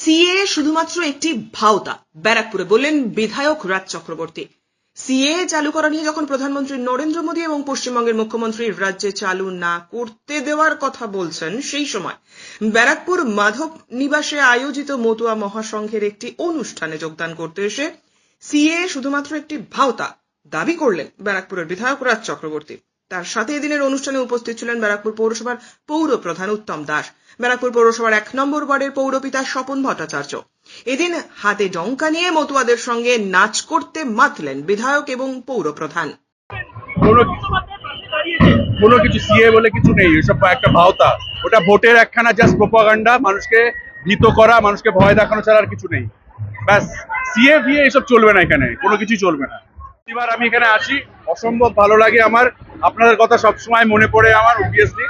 CA শুধুমাত্র একটি ভাওতা। ব্যারাকপুরে বললেন বিধায়ক রাজ চক্রবর্তী। সিএ চালু করা নিয়ে যখন প্রধানমন্ত্রী নরেন্দ্র মোদী এবং পশ্চিমবঙ্গের মুখ্যমন্ত্রী রাজ্যে চালু না করতে দেওয়ার কথা বলছেন, সেই সময় ব্যারাকপুর মাধব নিবাসে আয়োজিত মতুয়া মহাসংঘের একটি অনুষ্ঠানে যোগদান করতে এসে সিএ শুধুমাত্র একটি ভাওতা দাবি করলেন ব্যারাকপুরের বিধায়ক রাজ চক্রবর্তী। তার সাথে এদিনের অনুষ্ঠানে উপস্থিত ছিলেন ব্যারাকপুর পৌরসভার পৌর প্রধান উত্তম দাস। ব্যারাকপুর পৌরসভার এক নম্বর ওয়ার্ডের পৌরপিতা স্বপন ভট্টাচার্য। এদিন হাতে ডঙ্কা নিয়ে মতুয়াদের সঙ্গে নাচ করতে মাতলেন বিধায়ক এবং পৌর প্রধান কোনো কিছু সিএ বলে কিছু নেই ওসব একটা ভাওতা। ওটা ভোটের একখানা জাস্ট প্রোপাগান্ডা মানুষকে ভীত করা, মানুষকে ভয় দেখানো ছাড়া আর কিছু নেই। ব্যাস, সিএ ফিএ এসব চলবে না এখানে, কোনো কিছুই চলবে না। এবার আমি এখানে আসি, অসম্ভব ভালো লাগে আমার, আপনাদের কথা সবসময় মনে পড়ে আমার অবভিয়াসলি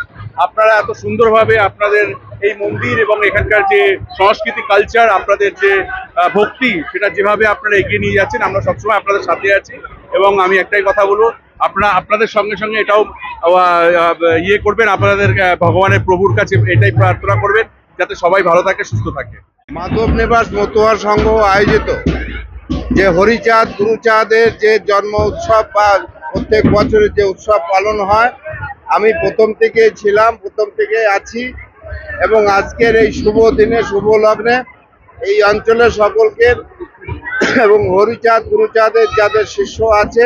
আপনারা এত সুন্দরভাবে আপনাদের এই মন্দির এবং এখানকার যে সংস্কৃতি কালচার আপনাদের যে ভক্তি, সেটা যেভাবে আপনারা এগিয়ে নিয়ে যাচ্ছেন, আমরা সবসময় আপনাদের সাথে আছি এবং আমি একটাই কথা বলব, আপনারা, আপনাদের সঙ্গে সঙ্গে এটাও ইয়ে করবেন, আপনাদের ভগবানের প্রভুর কাছে এটাই প্রার্থনা করবেন, যাতে সবাই ভালো থাকে, সুস্থ থাকে। মাধব নিবাস মতুয়া সংঘ আয়োজিত যে হরিচাঁদ, গুরুচাঁদের যে জন্ম উৎসব বা প্রত্যেক বছরের যে উৎসব পালন হয় আমি প্রথম থেকে ছিলাম, প্রথম থেকে আছি এবং আজকের এই শুভ দিনে, শুভ লগ্নে এই অঞ্চলের সকলকে এবং হরিচাঁদ, গুরুচাঁদের যাদের শিষ্য আছে,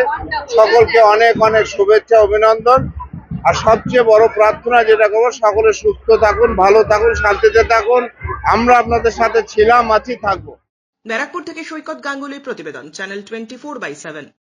সকলকে অনেক অনেক শুভেচ্ছা, অভিনন্দন। আর সবচেয়ে বড় প্রার্থনা যেটা করব, সকলে সুস্থ থাকুন, ভালো থাকুন, শান্তিতে থাকুন। আমরা আপনাদের সাথে ছিলাম, আছি, থাকব। ব্যারাকপুর থেকে সৈকত গাঙ্গুলির প্রতিবেদন, channel twenty four by seven.